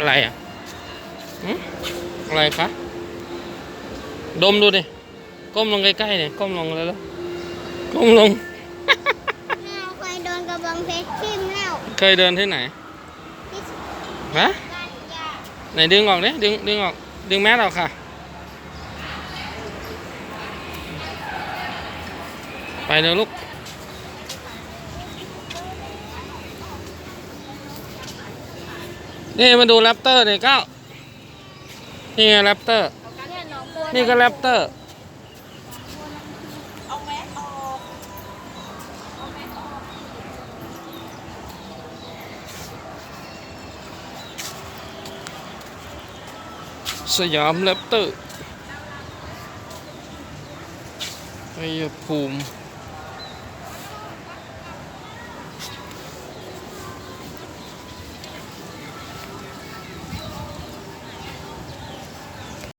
อะไรอะหึอะไรคะ ดมดูดิ ก้มลงใกล้ๆเนี่ย ก้มลงแล้วแล้วก้มลงแม่เคยโดนกระบองเพชรทิ่มแล้ว เคยเดินที่ไหนที่ฮะบ้านยาไหนดึงออกดิดึงดึงออก ดึงแมสออกค่ะ ไปเร็วลูก นี่มาดูแรปเตอร์เนี่ยก้าวนี่ไงแรปเตอร์ นี่ก็แรปเตอร์สออกเอาแมสออกสยามแรปเตอร์ไอ้ภูมิ